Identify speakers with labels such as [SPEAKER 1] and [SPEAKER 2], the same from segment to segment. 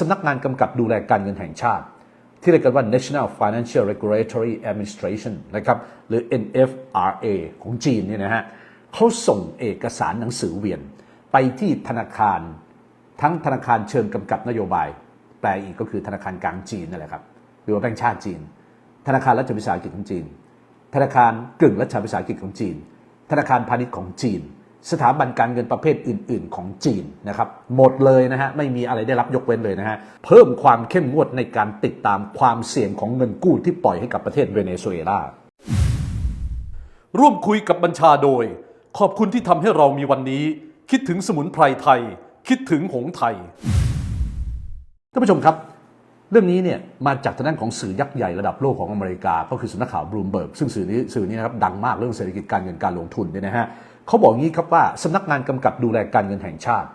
[SPEAKER 1] สำนักงานกำกับดูแลการเงินแห่งชาติ ที่เรียกกันว่า National Financial Regulatory Administration นะครับหรือ NFRA ของจีนเนี่ยนะฮะเขาส่งเอกสารหนังสือเวียน ไปที่ธนาคาร ทั้งธนาคารเชิงกำกับนโยบาย แปลอีกก็คือธนาคารกลางจีนนั่นแหละครับหรือว่าแบงก์ชาติจีน ธนาคารรัฐวิสาหกิจของจีน ธนาคารกึ่งรัฐวิสาหกิจของจีน ธนาคารพาณิชย์ของจีน สถาบันการเงินประเภทอื่น ๆ ของจีนนะครับหมดเลยนะฮะไม่มีอะไรได้รับยกเว้นเลยนะฮะเพิ่มความเข้มงวดในการติดตามความเสี่ยงของเงินกู้ที่ปล่อยให้กับประเทศเวเนซุเอลา
[SPEAKER 2] ร่วมคุยกับบัญชาโดย ขอบคุณที่ทำให้เรามีวันนี้ คิดถึงสมุนไพรไทย คิดถึงหงไทย
[SPEAKER 1] ท่านผู้ชมครับเรื่องนี้เนี่ยมาจากทางด้านของสื่อยักษ์ใหญ่ระดับโลกของอเมริกา ก็คือสำนักข่าวบลูมเบิร์กซึ่งสื่อนี้สื่อนี้นะครับดังมากเรื่องเศรษฐกิจการเงินการลงทุนเนี่ยนะฮะ เขาบอกงี้ครับว่าสำนักงานกำกับดูแลการเงินแห่งชาติ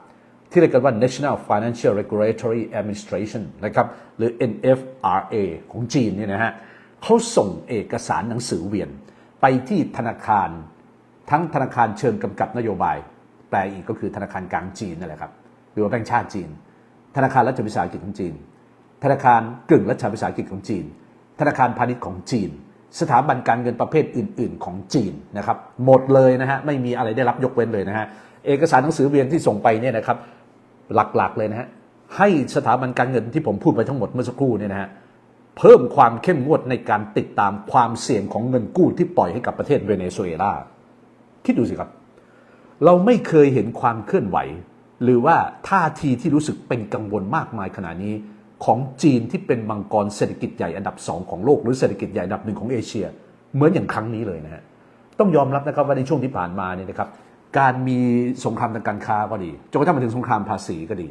[SPEAKER 1] ที่เรียกกันว่า National Financial Regulatory Administration นะครับหรือ NFRA ของจีนเนี่ยนะฮะเขาส่งเอกสารหนังสือเวียน ไปที่ธนาคาร ทั้งธนาคารเชิงกำกับนโยบาย แปลอีกก็คือธนาคารกลางจีนนั่นแหละครับหรือว่าแบงก์ชาติจีน ธนาคารรัฐวิสาหกิจของจีน ธนาคารกึ่งรัฐวิสาหกิจของจีน ธนาคารพาณิชย์ของจีน สถาบันการเงินประเภทอื่น ๆ ของจีนนะครับหมดเลยนะฮะไม่มีอะไรได้รับยกเว้นเลยนะฮะเอกสารหนังสือเวียนที่ส่งไปเนี่ยนะครับหลักๆเลยนะฮะให้สถาบันการเงินที่ผมพูดไปทั้งหมดเมื่อสักครู่เนี่ยนะฮะเพิ่มความเข้มงวดในการติดตามความเสี่ยงของเงินกู้ที่ปล่อยให้กับประเทศเวเนซุเอลาคิดดูสิครับ เราไม่เคยเห็นความเคลื่อนไหว หรือว่าท่าทีที่รู้สึกเป็นกังวลมากมายขนาดนี้ ของจีนที่เป็นมังกรเศรษฐกิจใหญ่อันดับสองของโลกหรือเศรษฐกิจใหญ่อันดับหนึ่งของเอเชีย เหมือนอย่างครั้งนี้เลยนะฮะต้องยอมรับนะครับว่าในช่วงที่ผ่านมาเนี่ยนะครับการมีสงครามทางการค้าก็ดีจนกระทั่งมาถึงสงครามภาษีก็ดี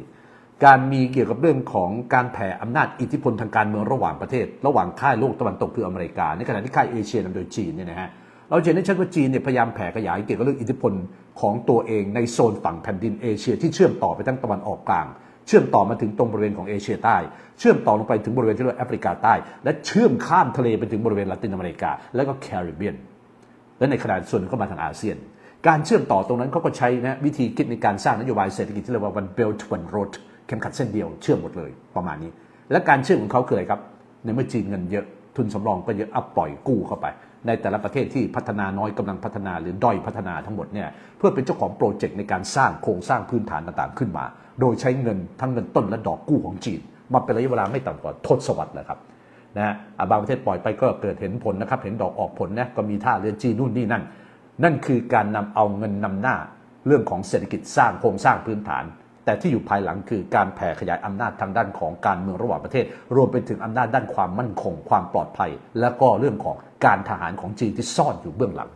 [SPEAKER 1] การมีเกี่ยวกับเรื่องของการแผ่อำนาจอิทธิพลทางการเมืองระหว่างประเทศ ระหว่างค่ายโลกตะวันตกคืออเมริกา ในขณะที่ค่ายเอเชียนำโดยจีนเนี่ยนะฮะเราจะเห็นได้ชัดว่าจีนเนี่ยพยายามแผ่ขยายเกี่ยวกับเรื่องอิทธิพลของตัวเองในโซนฝั่งแผ่นดินเอเชียที่เชื่อมต่อไปทั้งตะวันออกกลาง เชื่อมต่อมาถึงตรงบริเวณของเอเชียใต้ เชื่อมต่อลงไปถึงบริเวณที่เรียกว่าแอฟริกาใต้ และเชื่อมข้ามทะเลไปถึงบริเวณลาตินอเมริกา และก็แคริบเบียน และในขณะส่วนหนึ่งก็มาทางอาเซียน การเชื่อมต่อตรงนั้นเขาก็ใช้นะวิธีคิดในการสร้างนโยบายเศรษฐกิจที่เรียกว่า one belt one road เข็มขัดเส้นเดียวเชื่อมหมดเลยประมาณนี้ และการเชื่อมของเขาคืออะไรครับในเมื่อจีนเงินเยอะทุนสำรองก็เยอะอัปปล่อยกู้เข้าไป ในแต่ละประเทศที่พัฒนาน้อยกำลังพัฒนาหรือด้อยพัฒนาทั้งหมดเนี่ยเพื่อเป็นเจ้าของโปรเจกต์ในการสร้างโครงสร้างพื้นฐานต่างๆขึ้นมา โดยใช้เงินทั้งเงินต้นและดอกกู้ของจีน มาเป็นระยะเวลาไม่ต่ำกว่าทศวรรษแล้วครับนะฮะบางประเทศปล่อยไปก็เกิดเห็นผลนะครับ เห็นดอกออกผลนะก็มีท่าเรือจีนนู่นนี่นั่น นั่นคือการนำเอาเงินนำหน้าเรื่องของเศรษฐกิจสร้างโครงสร้างพื้นฐาน แต่ที่อยู่ภายหลังคือการแผ่ขยายอำนาจทางด้านของการเมืองระหว่างประเทศ รวมไปถึงอำนาจด้านความมั่นคง ความปลอดภัย และก็เรื่องของการทหารของจีนที่ซ่อนอยู่เบื้องหลัง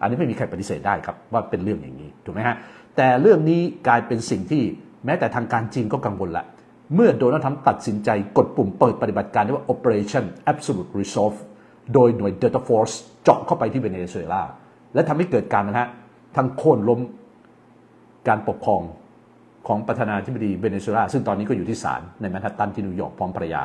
[SPEAKER 1] อันนี้ไม่มีใครปฏิเสธได้ครับว่าเป็นเรื่องอย่างนี้ถูกไหมฮะแต่เรื่องนี้กลายเป็นสิ่งที่ แม้แต่ทางการจีนก็กังวลละ เมื่อโดนัลด์ทรัมป์ตัดสินใจกดปุ่มเปิดปฏิบัติการที่ว่า Operation Absolute Resolve โดยหน่วย Delta Force เจาะเข้าไปที่เวเนซุเอลาและทำให้เกิดการนะฮะทั้งโค่นล้มการปกครองของประธานาธิบดีเวเนซุเอลาซึ่งตอนนี้ก็อยู่ที่ศาลในแมนฮัตตันที่นิวยอร์กพร้อมภรรยา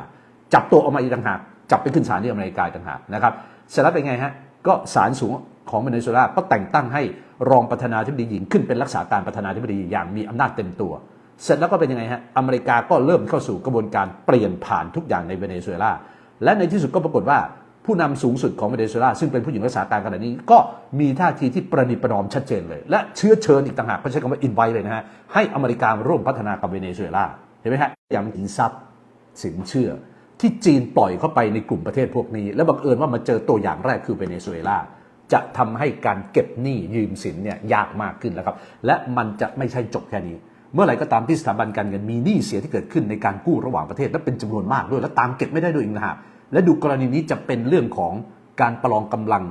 [SPEAKER 1] จับตัวออกมาอีกต่างหาก จับไปขึ้นศาลที่อเมริกาต่างหากนะครับเสร็จแล้วเป็นไงฮะก็ศาลสูงของเวเนซุเอลาก็แต่งตั้งให้รองประธานาธิบดีหญิงขึ้นเป็นรักษาการประธานาธิบดีอย่างมีอำนาจเต็มตัว เสร็จแล้วก็เป็นยังไงฮะ อเมริกาก็เริ่มเข้าสู่กระบวนการเปลี่ยนผ่านทุกอย่างในเวเนซุเอลา และในที่สุดก็ปรากฏว่าผู้นำสูงสุดของเวเนซุเอลา ซึ่งเป็นผู้หญิงรักษาการขณะนี้ ก็มีท่าทีที่ประนีประนอมชัดเจนเลย และเชื้อเชิญอีกต่างหากเขาใช้คำว่าอินไวเลยนะฮะ ให้อเมริการ่วมพัฒนากับเวเนซุเอลา เห็นไหมฮะ อย่างสินทรัพย์สินเชื่อ ที่จีนปล่อยเข้าไปในกลุ่มประเทศพวกนี้ และบังเอิญว่ามาเจอตัวอย่างแรกคือเวเนซุเอลาจะทำให้การเก็บหนี้ยืมสินเนี่ยยากมากขึ้นแล้วครับ และมันจะไม่ใช่จบแค่นี้ เมื่อไหร่ก็ตามที่สถาบันการเงินมีหนี้เสียที่เกิดขึ้นในการกู้ระหว่างประเทศและเป็นจำนวนมากด้วย และตามเก็บไม่ได้ด้วยอีกนะฮะและดูกรณีนี้จะเป็นเรื่องของการประลองกำลัง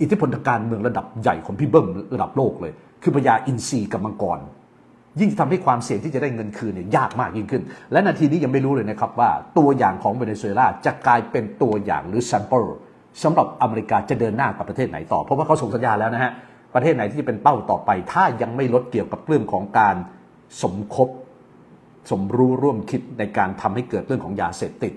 [SPEAKER 1] อิทธิพลทางการเมืองระดับใหญ่ของพี่เบิ้มระดับโลกเลย คือพญาอินทรีกับมังกร ยิ่งทำให้ความเสี่ยงที่จะได้เงินคืนเนี่ยยากมากยิ่งขึ้น และนาทีนี้ยังไม่รู้เลยนะครับว่าตัวอย่างของเวเนซุเอลาจะกลายเป็นตัวอย่างหรือ sample สำหรับอเมริกาจะเดินหน้ากับประเทศไหนต่อ เพราะว่าเขาส่งสัญญาแล้วนะฮะประเทศไหนที่จะเป็นเป้าต่อไป ถ้ายังไม่ลดเกี่ยวกับเรื่องของการ สมคบสมรู้ร่วมคิดในการทำให้เกิดเรื่องของยาเสพติด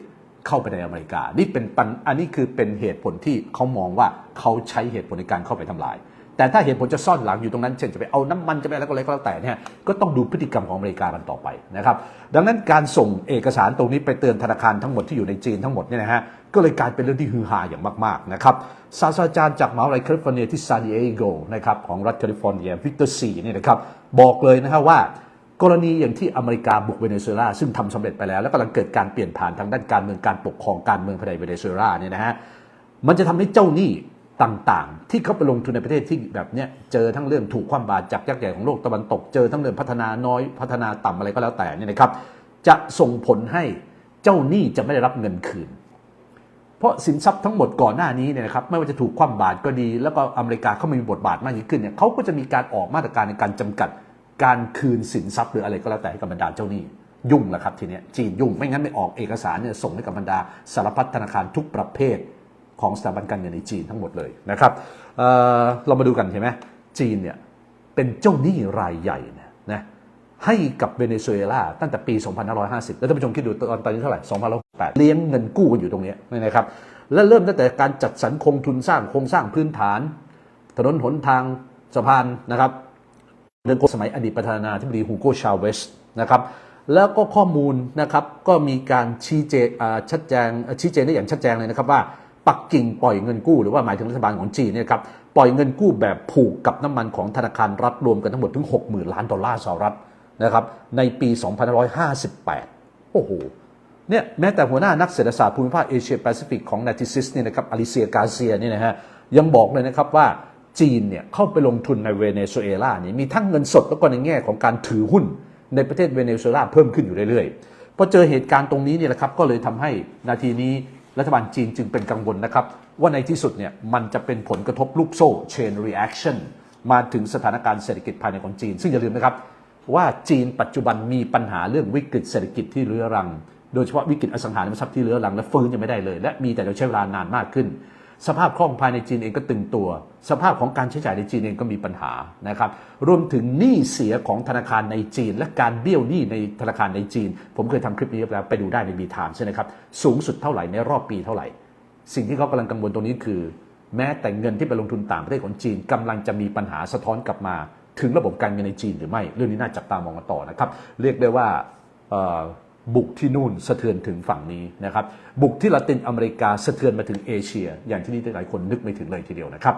[SPEAKER 1] เข้าไปในอเมริกา นี่เป็นปัญอันนี้คือเป็นเหตุผลที่เขามองว่าเขาใช้เหตุผลในการเข้าไปทำลาย แต่ถ้าเหตุผลจะซ่อนหลังอยู่ตรงนั้น เช่นจะไปเอาน้ำมันจะไปอะไรก็แล้วก็แล้วแต่เนี่ยก็ต้องดูพฤติกรรมของอเมริกากันต่อไปนะครับ ดังนั้นการส่งเอกสารตรงนี้ไปเตือนธนาคารทั้งหมดที่อยู่ในจีนทั้งหมดเนี่ยนะฮะก็เลยกลายเป็นเรื่องที่ฮือฮาอย่างมากๆนะครับศาสตราจารย์จากมหาวิทยาลัยแคลิฟอร์เนียที่ซานดิเอโกนะครับของรัฐแคลิฟอร์เนียวิกเตอร์ซีเนี่ยนะครับบอกเลยนะฮะว่า กรณีอย่างที่อเมริกาบุกเวเนซุเอลาซึ่งทำสำเร็จไปแล้ว แล้วกำลังเกิดการเปลี่ยนผ่านทางด้านการเมืองการปกครองการเมืองภายในเวเนซุเอลาเนี่ยนะฮะมันจะทำให้เจ้าหนี้ต่างๆ ที่เขาไปลงทุนในประเทศที่แบบเนี้ยเจอทั้งเรื่องถูกความบาดจากยักษ์ใหญ่ของโลกตะวันตกเจอทั้งเรื่องพัฒนาน้อยพัฒนาต่ำอะไรก็แล้วแต่เนี่ยนะครับ จะส่งผลให้เจ้าหนี้จะไม่ได้รับเงินคืน เพราะสินทรัพย์ทั้งหมดก่อนหน้านี้เนี่ยนะครับไม่ว่าจะถูกคว่ำบาตรก็ดี แล้วก็อเมริกาเข้ามามีบทบาทมากยิ่งขึ้นเนี่ยเขาก็จะมีการออกมาตรการในการจำกัด การคืนสินทรัพย์หรืออะไรก็แล้วแต่ให้กับบรรดาเจ้าหนี้ยุ่งแหละครับทีเนี้ยจีนยุ่งไม่งั้นไม่ออกเอกสารเนี่ยส่งให้กับบรรดาสารพัดธนาคารทุกประเภทของสถาบันการเงินในจีนทั้งหมดเลยนะครับเเรามาดูกันใช่ไหมจีนเนี่ยเป็นเจ้าหนี้รายใหญ่นะนะให้กับเวเนซุเอลาตั้งแต่ปี 2550 แล้วท่านผู้ชมคิดดูตอนตอนนี้เท่าไหร่2068เลี้ยงเงินกู้กันอยู่ตรงนี้นะครับ และเริ่มตั้งแต่การจัดสรรโครงทุนสร้างโครงสร้างพื้นฐาน ถนนหนทางสะพานนะครับ เรื่องสมัยอดีตประธานาธิบดีฮูโกชาเวสนะครับแล้วก็ข้อมูลนะครับก็มีการชี้แจงอ่าชัดแจงเอ่อชี้แจงได้อย่างชัดแจงเลยนะครับว่าปักกิ่งปล่อยเงินกู้หรือว่าหมายถึงรัฐบาลของจีนเนี่ยครับปล่อยเงินกู้แบบผูกกับน้ำมันของธนาคารรัฐรวมกันทั้งหมดถึง 60,000 ล้านดอลลาร์สหรัฐนะครับในปี2558 โอ้โหเนี่ยแม้แต่หัวหน้านักเศรษฐศาสตร์ภูมิภาคเอเชียแปซิฟิกของนาติซิสเนี่ยนะครับอลิเซียกาเซียเนี่ยนะฮะยังบอกเลยนะครับว่า จีนเนี่ยเข้าไปลงทุนในเวเนซุเอลานี่มีทั้งเงินสดแล้วก็ในแง่ของการถือหุ้นในประเทศเวเนซุเอลาเพิ่มขึ้นอยู่เรื่อยๆพอเจอเหตุการณ์ตรงนี้เนี่ยแหละครับก็เลยทำให้นาทีนี้รัฐบาลจีนจึงเป็นกังวลนะครับ ว่าในที่สุดเนี่ยมันจะเป็นผลกระทบลูกโซ่ chain reaction มาถึงสถานการณ์เศรษฐกิจภายในของจีน ซึ่งอย่าลืมนะครับว่าจีนปัจจุบันมีปัญหาเรื่องวิกฤตเศรษฐกิจที่เรื้อรัง โดยเฉพาะวิกฤตอสังหาริมทรัพย์ที่เรื้อรังและฟื้นยังไม่ได้เลย และมีแต่จะใช้เวลานานมากขึ้น สภาพคล่องภายในจีนเองก็ตึงตัว สภาพของการใช้จ่ายในจีนเองก็มีปัญหานะครับ รวมถึงหนี้เสียของธนาคารในจีน และการเบี้ยวหนี้ในธนาคารในจีน ผมเคยทำคลิปนี้แล้วไปดูได้ในบีทามใช่ไหมครับ สูงสุดเท่าไหร่ในรอบปีเท่าไหร่ สิ่งที่เขากำลังกังวลตรงนี้คือ แม้แต่เงินที่ไปลงทุนต่างประเทศของจีนกำลังจะมีปัญหาสะท้อนกลับมา ถึงระบบการเงินในจีนหรือไม่ เรื่องนี้น่าจับตามองกันต่อนะครับ เรียกได้ว่า บุกที่นู่นสะเทือนถึงฝั่งนี้นะครับบุกที่ละตินอเมริกาสะเทือนมาถึงเอเชีย อย่างที่นี่หลายคนนึกไม่ถึงเลยทีเดียวนะครับ